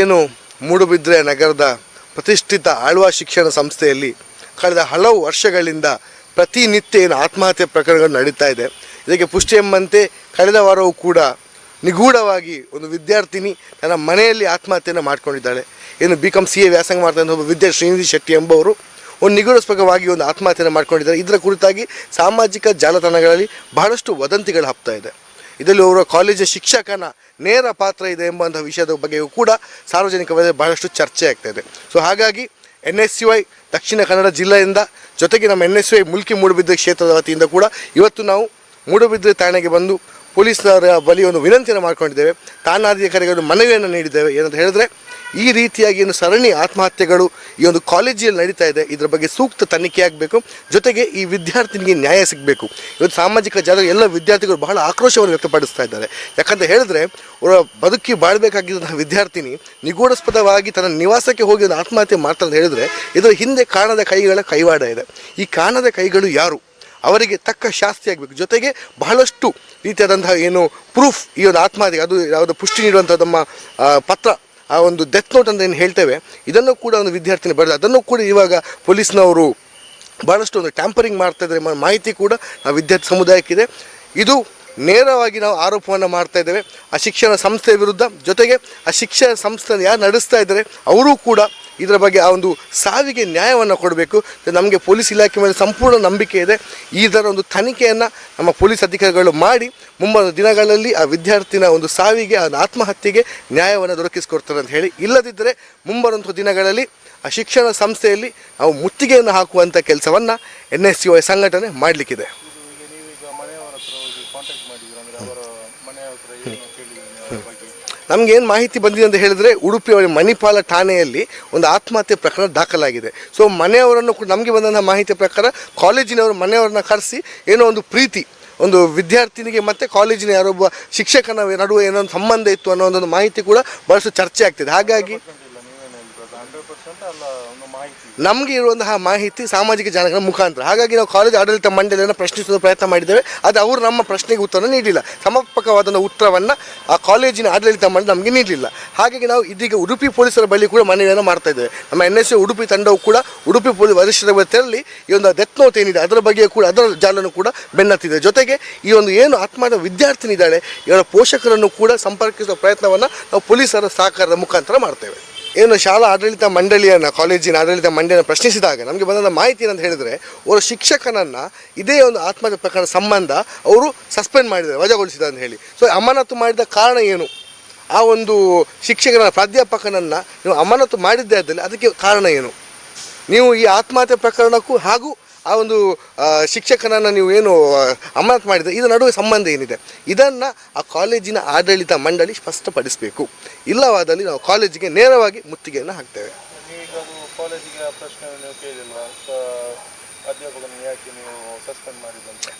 ಏನು ಮೂಡುಬಿದ್ರೆ ನಗರದ ಪ್ರತಿಷ್ಠಿತ ಆಳ್ವಾ ಶಿಕ್ಷಣ ಸಂಸ್ಥೆಯಲ್ಲಿ ಕಳೆದ ಹಲವು ವರ್ಷಗಳಿಂದ ಪ್ರತಿನಿತ್ಯ ಏನು ಆತ್ಮಹತ್ಯೆ ಪ್ರಕರಣಗಳು ನಡೀತಾ ಇದೆ. ಇದಕ್ಕೆ ಪುಷ್ಟಿ ಎಂಬಂತೆ ಕಳೆದ ವಾರವೂ ಕೂಡ ನಿಗೂಢವಾಗಿ ಒಂದು ವಿದ್ಯಾರ್ಥಿನಿ ತನ್ನ ಮನೆಯಲ್ಲಿ ಆತ್ಮಹತ್ಯೆಯನ್ನು ಮಾಡಿಕೊಂಡಿದ್ದಾಳೆ. ಏನು ಬಿ ಕಾಮ್ ಸಿ ಎ ವ್ಯಾಸಂಗ ಮಾಡ್ತಾ ಒಬ್ಬ ವಿದ್ಯಾ ಶ್ರೀನಿಧಿ ಶೆಟ್ಟಿ ಎಂಬವರು ಒಂದು ನಿಗೂಢಸ್ಪಕವಾಗಿ ಒಂದು ಆತ್ಮಹತ್ಯೆಯನ್ನು ಮಾಡ್ಕೊಂಡಿದ್ದಾರೆ. ಇದರ ಕುರಿತಾಗಿ ಸಾಮಾಜಿಕ ಜಾಲತಾಣಗಳಲ್ಲಿ ಬಹಳಷ್ಟು ವದಂತಿಗಳು ಹಬ್ತಾ ಇದೆ. ಇದರಲ್ಲಿ ಅವರ ಕಾಲೇಜು ಶಿಕ್ಷಕನ ನೇರ ಪಾತ್ರ ಇದೆ ಎಂಬಂಥ ವಿಷಯದ ಬಗ್ಗೆಯೂ ಕೂಡ ಸಾರ್ವಜನಿಕವಾಗಿ ಬಹಳಷ್ಟು ಚರ್ಚೆ ಆಗ್ತಾ ಇದೆ. ಸೊ ಹಾಗಾಗಿ N S you I Dakshina Kannada ಜಿಲ್ಲೆಯಿಂದ ಜೊತೆಗೆ ನಮ್ಮ N S I Mulki Moodbidri ಕ್ಷೇತ್ರದ ವತಿಯಿಂದ ಕೂಡ ಇವತ್ತು ನಾವು ಮೂಡುಬಿದ್ರೆ ಠಾಣೆಗೆ ಬಂದು ಪೊಲೀಸರ ಬಳಿ ಒಂದು ವಿನಂತಿಯನ್ನು ಮಾಡಿಕೊಂಡಿದ್ದೇವೆ. ತಾನಾಧಿಕಾರಿಗಳು ಮನವಿಯನ್ನು ನೀಡಿದ್ದೇವೆ ಏನಂತ ಹೇಳಿದ್ರೆ ಈ ರೀತಿಯಾಗಿ ಏನು ಸರಣಿ ಆತ್ಮಹತ್ಯೆಗಳು ಈ ಒಂದು ಕಾಲೇಜಿನಲ್ಲಿ ನಡೀತಾ ಇದೆ, ಇದರ ಬಗ್ಗೆ ಸೂಕ್ತ ತನಿಖೆ ಆಗಬೇಕು. ಜೊತೆಗೆ ಈ ವಿದ್ಯಾರ್ಥಿನಿಗೆ ನ್ಯಾಯ ಸಿಗಬೇಕು. ಇವತ್ತು ಸಾಮಾಜಿಕ ಜಾಗ ಎಲ್ಲ ವಿದ್ಯಾರ್ಥಿಗಳು ಬಹಳ ಆಕ್ರೋಶವನ್ನು ವ್ಯಕ್ತಪಡಿಸ್ತಾ ಇದ್ದಾರೆ. ಯಾಕಂತ ಹೇಳಿದ್ರೆ ಅವರ ಬದುಕಿ ಬಾಳಬೇಕಾಗಿದ್ದಂತಹ ವಿದ್ಯಾರ್ಥಿನಿ ನಿಗೂಢಸ್ಪದವಾಗಿ ತನ್ನ ನಿವಾಸಕ್ಕೆ ಹೋಗಿ ಒಂದು ಆತ್ಮಹತ್ಯೆ ಮಾಡ್ತಾರೆ ಅಂತ ಹೇಳಿದ್ರೆ, ಇದರ ಹಿಂದೆ ಕಾಣದ ಕೈಗಳ ಕೈವಾಡ ಇದೆ. ಈ ಕಾಣದ ಕೈಗಳು ಯಾರು? ಅವರಿಗೆ ತಕ್ಕ ಶಾಸ್ತಿ ಆಗಬೇಕು. ಜೊತೆಗೆ ಬಹಳಷ್ಟು ರೀತಿಯಾದಂತಹ ಏನು ಪ್ರೂಫ್ ಈ ಒಂದು ಆತ್ಮಹತ್ಯೆ ಅದು ಯಾವುದು ಪುಷ್ಟಿ ನೀಡುವಂಥ ನಮ್ಮ ಪತ್ರ ಆ ಒಂದು ಡೆತ್ ನೋಟ್ ಅಂತ ಏನು ಹೇಳ್ತೇವೆ, ಇದನ್ನು ಕೂಡ ಒಂದು ವಿದ್ಯಾರ್ಥಿನಿ ಬರೆದ, ಅದನ್ನು ಕೂಡ ಇವಾಗ ಪೊಲೀಸ್ನವರು ಭಾಳಷ್ಟು ಒಂದು ಟ್ಯಾಂಪರಿಂಗ್ ಮಾಡ್ತಾ ಇದ್ದಾರೆ ಮಾಹಿತಿ ಕೂಡ ಆ ವಿದ್ಯಾರ್ಥಿ ಸಮುದಾಯಕ್ಕಿದೆ ಇದು. ನೇರವಾಗಿ ನಾವು ಆರೋಪವನ್ನು ಮಾಡ್ತಾ ಇದ್ದೇವೆ. ಆ ಶಿಕ್ಷಣ ಸಂಸ್ಥೆ ವಿರುದ್ಧ ಜೊತೆಗೆ ಆ ಶಿಕ್ಷಣ ಸಂಸ್ಥೆ ಯಾರು ನಡೆಸ್ತಾ ಇದ್ದಾರೆ, ಅವರೂ ಕೂಡ ಇದರ ಬಗ್ಗೆ ಆ ಒಂದು ಸಾವಿಗೆ ನ್ಯಾಯವನ್ನು ಕೊಡಬೇಕು. ನಮಗೆ ಪೊಲೀಸ್ ಇಲಾಖೆ ಮೇಲೆ ಸಂಪೂರ್ಣ ನಂಬಿಕೆ ಇದೆ. ಇದರ ಒಂದು ತನಿಖೆಯನ್ನು ನಮ್ಮ ಪೊಲೀಸ್ ಅಧಿಕಾರಿಗಳು ಮಾಡಿ, ಮುಂಬರುವ ದಿನಗಳಲ್ಲಿ ಆ ವಿದ್ಯಾರ್ಥಿನ ಒಂದು ಸಾವಿಗೆ, ಆ ಆತ್ಮಹತ್ಯೆಗೆ ನ್ಯಾಯವನ್ನು ದೊರಕಿಸಿಕೊಡ್ತಾರೆ ಅಂತ ಹೇಳಿ. ಇಲ್ಲದಿದ್ದರೆ ಮುಂಬರುವಂಥ ದಿನಗಳಲ್ಲಿ ಆ ಶಿಕ್ಷಣ ಸಂಸ್ಥೆಯಲ್ಲಿ ನಾವು ಮುತ್ತಿಗೆಯನ್ನು ಹಾಕುವಂಥ ಕೆಲಸವನ್ನು ಎನ್ ಎಸ್ ಯು ಐ ಸಂಘಟನೆ ಮಾಡಲಿಕ್ಕಿದೆ ನಮಗೇನು ಮಾಹಿತಿ ಬಂದಿದೆ ಅಂತ ಹೇಳಿದ್ರೆ ಉಡುಪಿ ಮಣಿಪಾಲ ಠಾಣೆಯಲ್ಲಿ ಒಂದು ಆತ್ಮಹತ್ಯೆ ಪ್ರಕರಣ ದಾಖಲಾಗಿದೆ. ಸೊ ಮನೆಯವರನ್ನು ಕೂಡ ನಮಗೆ ಬಂದಂಥ ಮಾಹಿತಿ ಪ್ರಕಾರ ಕಾಲೇಜಿನವರು ಮನೆಯವರನ್ನ ಕರೆಸಿ ಏನೋ ಒಂದು ಪ್ರೀತಿ, ಒಂದು ವಿದ್ಯಾರ್ಥಿನಿಗೆ ಮತ್ತು ಕಾಲೇಜಿನ ಯಾರೊಬ್ಬ ಶಿಕ್ಷಕನ ನಡುವೆ ಏನೋ ಒಂದು ಸಂಬಂಧ ಇತ್ತು ಅನ್ನೋ ಒಂದು ಮಾಹಿತಿ ಕೂಡ ಭಾಳಷ್ಟು ಚರ್ಚೆ ಆಗ್ತಿದೆ. ಹಾಗಾಗಿ ನಮಗೆ ಇರುವಂತಹ ಮಾಹಿತಿ ಸಾಮಾಜಿಕ ಜಾಲಗಳ ಮುಖಾಂತರ. ಹಾಗಾಗಿ ನಾವು ಕಾಲೇಜ್ ಆಡಳಿತ ಮಂಡಳಿಯನ್ನು ಪ್ರಶ್ನಿಸುವ ಪ್ರಯತ್ನ ಮಾಡಿದ್ದೇವೆ. ಅದು ಅವರು ನಮ್ಮ ಪ್ರಶ್ನೆಗೆ ಉತ್ತರ ನೀಡಿಲ್ಲ. ಸಮರ್ಪಕವಾದ ಉತ್ತರವನ್ನು ಆ ಕಾಲೇಜಿನ ಆಡಳಿತ ಮಂಡಳಿ ನಮಗೆ ನೀಡಲಿಲ್ಲ. ಹಾಗಾಗಿ ನಾವು ಇದೀಗ ಉಡುಪಿ ಪೊಲೀಸರ ಬಳಿ ಕೂಡ ಮನವಿಯನ್ನು ಮಾಡ್ತಾ ಇದ್ದೇವೆ. ನಮ್ಮ ಎನ್ ಎಸ್ ಉಡುಪಿ ತಂಡವು ಕೂಡ ಉಡುಪಿ ಪೊಲೀಸ್ ವರಿಷ್ಠರ ತೆರಳಿ ಈ ಒಂದು ಡೆತ್ ನೋಟ್ ಏನಿದೆ, ಅದರ ಬಗ್ಗೆ ಕೂಡ, ಅದರ ಜಾಲನ್ನು ಕೂಡ ಬೆನ್ನತ್ತಿದೆ. ಜೊತೆಗೆ ಈ ಒಂದು ಏನು ಆತ್ಮಹತ್ಯೆ ವಿದ್ಯಾರ್ಥಿನಿದ್ದಾಳೆ, ಇವರ ಪೋಷಕರನ್ನು ಕೂಡ ಸಂಪರ್ಕಿಸುವ ಪ್ರಯತ್ನವನ್ನು ನಾವು ಪೊಲೀಸರ ಸಹಕಾರದ ಮುಖಾಂತರ ಮಾಡ್ತೇವೆ. ಏನು ಶಾಲಾ ಆಡಳಿತ ಮಂಡಳಿಯನ್ನು ಕಾಲೇಜಿನ ಆಡಳಿತ ಮಂಡಳಿಯನ್ನು ಪ್ರಶ್ನಿಸಿದಾಗ ನಮಗೆ ಬಂದಂಥ ಮಾಹಿತಿ ಏನಂತ ಹೇಳಿದರೆ ಅವರ ಶಿಕ್ಷಕನನ್ನು ಇದೇ ಒಂದು ಆತ್ಮಹತ್ಯೆ ಪ್ರಕರಣ ಸಂಬಂಧ ಅವರು ಸಸ್ಪೆಂಡ್ ಮಾಡಿದ್ದಾರೆ ವಜಾಗೊಳಿಸಿದ ಅಂತ ಹೇಳಿ. ಸೊ ಅಮಾನತು ಮಾಡಿದ ಕಾರಣ ಏನು? ಆ ಒಂದು ಶಿಕ್ಷಕನ, ಪ್ರಾಧ್ಯಾಪಕನನ್ನು ನೀವು ಅಮಾನತು ಮಾಡಿದ್ದೇ ಆದಲ್ಲಿ ಅದಕ್ಕೆ ಕಾರಣ ಏನು? ನೀವು ಈ ಆತ್ಮಹತ್ಯೆ ಪ್ರಕರಣಕ್ಕೂ ಹಾಗೂ ಆ ಒಂದು ಶಿಕ್ಷಕನನ್ನು ನೀವು ಏನು ಅಮಾನತ್ ಮಾಡಿದ ಮಾಡಿದ್ರೆ ಇದರ ನಡುವೆ ಸಂಬಂಧ ಏನಿದೆ? ಇದನ್ನು ಆ ಕಾಲೇಜಿನ ಆಡಳಿತ ಮಂಡಳಿ ಸ್ಪಷ್ಟಪಡಿಸಬೇಕು. ಇಲ್ಲವಾದಲ್ಲಿ ನಾವು ಕಾಲೇಜಿಗೆ ನೇರವಾಗಿ ಮುತ್ತಿಗೆಯನ್ನು ಹಾಕ್ತೇವೆ.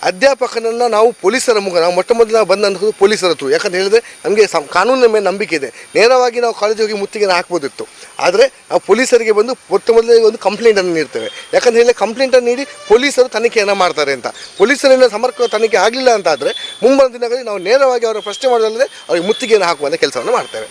ಅಧ್ಯಾಪಕನನ್ನು ನಾವು ಪೊಲೀಸರ ಮುಖ ನಾವು ಮೊಟ್ಟ ಮೊದಲು ನಾವು ಬಂದಂಥದ್ದು ಪೊಲೀಸರ ಥ್ರೂ ಯಾಕಂತ ಹೇಳಿದ್ರೆ ನಮಗೆ ಕಾನೂನಿನ ಮೇಲೆ ನಂಬಿಕೆ ಇದೆ. ನೇರವಾಗಿ ನಾವು ಕಾಲೇಜಿಗೆ ಹೋಗಿ ಮುತ್ತಿಗೆನ ಹಾಕ್ಬೋದಿತ್ತು. ಆದರೆ ನಾವು ಪೊಲೀಸರಿಗೆ ಬಂದು ಮೊಟ್ಟ ಮೊದಲಿಗೆ ಒಂದು ಕಂಪ್ಲೇಂಟನ್ನು ನೀಡ್ತೇವೆ. ಯಾಕಂತ ಹೇಳಿದ್ರೆ ಕಂಪ್ಲೇಂಟನ್ನು ನೀಡಿ ಪೊಲೀಸರು ತನಿಖೆಯನ್ನು ಮಾಡ್ತಾರೆ ಅಂತ. ಪೊಲೀಸರಿಂದ ಸಮರ್ಪಕ ತನಿಖೆ ಆಗಲಿಲ್ಲ ಅಂತ ಆದರೆ ಮುಂಬರುವ ದಿನಗಳಲ್ಲಿ ನಾವು ನೇರವಾಗಿ ಅವರ ಪ್ರಶ್ನೆ ಮಾಡೋದಲ್ಲದೆ ಅವರಿಗೆ ಮುತ್ತಿಗೆಯನ್ನು ಹಾಕುವಂಥ ಕೆಲಸವನ್ನು ಮಾಡ್ತೇವೆ.